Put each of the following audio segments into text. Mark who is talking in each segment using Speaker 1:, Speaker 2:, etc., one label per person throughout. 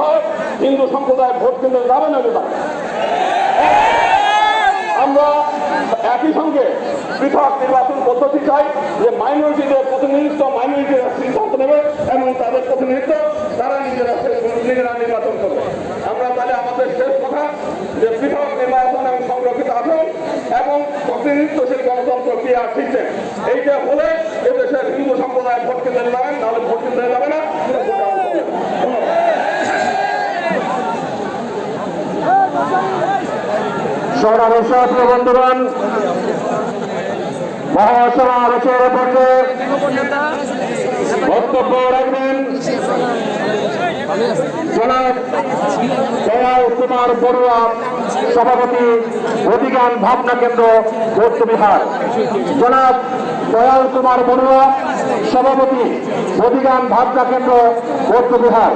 Speaker 1: হয়, হিন্দু সম্প্রদায় ভোট কেন্দ্রে যাবে না যাবে আমরা একই সঙ্গে পৃথক নির্বাচন পদ্ধতি চাই যে মাইনরিটিদের প্রতিনিধিত্ব, মাইনরিটিরা সিদ্ধান্ত নেবে এবং তাদের প্রতিনিধিত্ব তারা নিজেরা নিজেরা নির্বাচন করবে। আমরা তাহলে আমাদের শেষ কথা যে পৃথক নির্বাচন এবং সংরক্ষিত আসন এবং প্রতিনিধিত্বশীল গণতন্ত্র ক্রিয়া শিখছে এইটা হলে এদেশের হিন্দু সম্প্রদায় ভোট কেন্দ্রে যাবেন নাহলে ভোট কেন্দ্রে যাবে না ধন্যবাদ
Speaker 2: সমাবেশ বন্ধুগণ মহাসমাবেশের পক্ষে বক্তব্য রাখবেন জনাব দয়াল কুমার বড়ুয়া, সভাপতি অধিকান ভাবনা কেন্দ্র বৌদ্ধবিহার জনাব দয়াল কুমার বড়ুয়া, সভাপতি অধিকান ভাবনা কেন্দ্র বৌদ্ধবিহার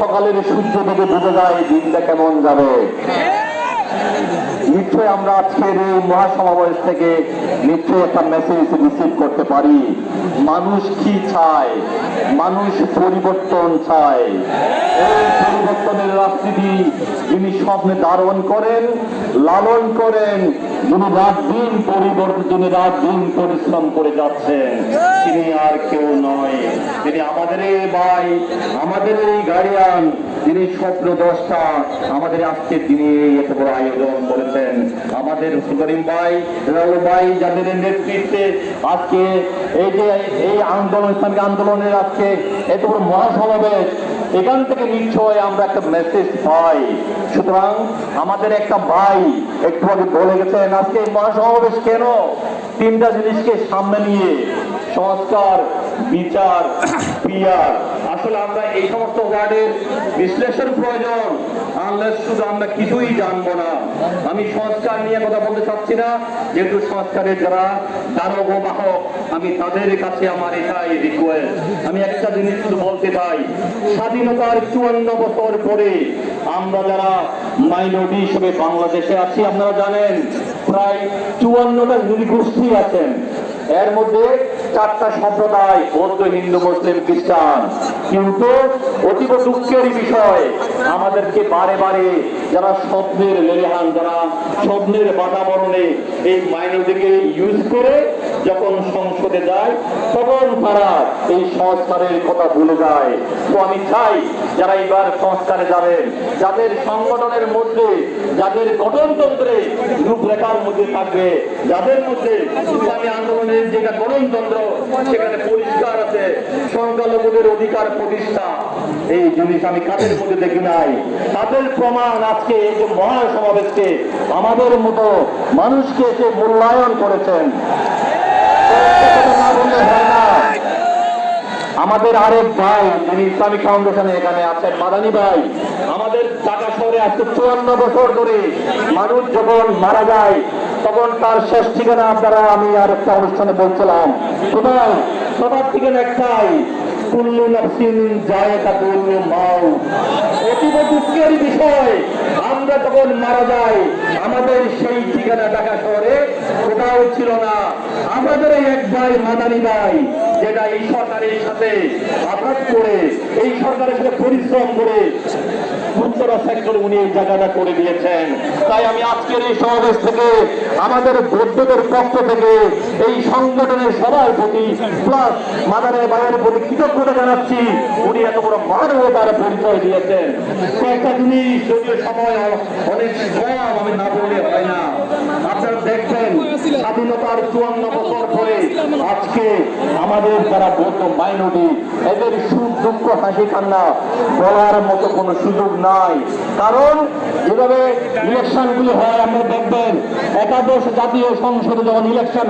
Speaker 2: সকালের সূর্য থেকে বুঝে যায় দিনটা কেমন যাবে। নিশ্চয় আমরা আজকের এই মহাসমাবেশ থেকে নিশ্চয়ই একটা মেসেজ রিসিভ করতে পারি। মানুষ কি চায়? মানুষ পরিবর্তন চায়। এই পরিবর্তনের রাজনীতি যিনি স্বপ্নে ধারণ করেন, লালন করেন, যিনি রাত দিন পরিবর্তন যিনি রাত দিন পরিশ্রম করে যাচ্ছেন, তিনি আর কেউ নয়। তিনি আমাদের এই ভাই আমাদের এই গাড়িয়ান যিনি স্বপ্ন দশটা আমাদের আজকে তিনি এত বড় আয়োজন করেছেন। আমাদের সুকরিম ভাই ভাই, যাদের নেতৃত্বে আজকে এই যে এই আন্দোলন, ইসলামিক আন্দোলনের আজকে এত বড় মহাসমাবেশ, এখান থেকে নিশ্চয় আমরা একটা মেসেজ পাই। সুতরাং আমাদের একটা ভাই একটু আগে বলে গেছেন, আজকে মহাসমাবেশ কেন? তিনটা জিনিসকে সামনে নিয়ে সংস্কার, বিচার পিয়ার আসলে আমরা এই সমস্ত ওয়ার্ডের বিশ্লেষণ প্রয়োজন। আনলেস শুধু আমরা কিছুই জানব না। আমি সংস্কার নিয়ে কথা বলতে চাচ্ছি না। যেহেতু সংস্কারের যারা দানব বাহক, আমি তাদের কাছে আমার এটাই রিকোয়েস্ট আমি একটা জিনিস শুধু বলতে চাই। স্বাধীনতার চুয়ান্ন বছর পরে আমরা যারা মাইনরিটি হিসেবে বাংলাদেশে আছি, আপনারা জানেন, প্রায় চুয়ান্নটা নৃগোষ্ঠী আছেন। এর মধ্যে চারটা সম্প্রদায়, বৌদ্ধ, হিন্দু, মুসলিম, খ্রিস্টান। কিন্তু অতীব দুঃখের বিষয় আমাদেরকে বারে বারে যারা স্বপ্নের লেলেহান, যারা স্বপ্নের বাতাবরণে এই মাইনরিটিকে ইউজ করে যখন সংসদে যায়, তখন তারা এই সংস্কারের কথা ভুলে যায়। তো আমি চাই যারা এবার সংস্কারে যাবেন, যাদের সংগঠনের মধ্যে, যাদের গঠনতন্ত্রে রূপরেখার মধ্যে থাকবে, যাদের মধ্যে ইসলামী আন্দোলনের যেটা গঠনতন্ত্র, সেখানে আছে। সংখ্যালঘুদের অধিকার প্রতিষ্ঠা। এই জিনিস আমি কাদের মধ্যে দেখি নাই? তাদের প্রমাণ আজকে এই যে মহাসমাবেশকে আমাদের মতো মানুষকে এসে মূল্যায়ন করেছেন। আমাদের আরেক ভাই, যিনি ইসলামিক ফাউন্ডেশনে এখানে আছেন, মাদানী ভাই, আমাদের ঢাকা শহরে আজকে চুয়ান্ন বছর ধরে মানুষ যখন মারা যায়, তখন তার শেষ ঠিকানা আপনারা আমি আর একটা অনুষ্ঠানে বলছিলাম। সুতরাং সবার ঠিকানা একটাই কুল্লু তাকুল মাও অতীব দুঃখের বিষয়, আমরা মারা যাই, আমাদের সেই ঠিকানা ঢাকা শহরে ছিল না। আমাদের এক ভাই মাদানী ভাই, যেটা এই সরকারের সাথে আঘাত করে, এই সরকারের সাথে পরিশ্রম করে উত্তরা সেক্টর উনি এই জায়গাটা করে দিয়েছেন। তাই আমি আজকের এই সমাবেশ থেকে আমাদের বৌদ্ধদের পক্ষ থেকে এই সংগঠনের সবার প্রতি প্লাস মাদারের প্রতি কৃতজ্ঞতা জানাচ্ছি। উনি এত বড় মানবতার পরিচয় দিয়েছেন। কয়েকটা জিনিস যদিও সময় অনেক কম আমি না বললে হয় না। আপনারা দেখবেন স্বাধীনতার চুয়ান্ন আমাদের যারা বৌদ্ধ মাইনরিটি, এদের দুঃখ হাসি কান্না বলার মতো কোনো সুযোগ নাই। কারণ এভাবে ইলেকশনগুলো হয়, আপনি দেখবেন, একাদশ জাতীয় সংসদে যখন ইলেকশন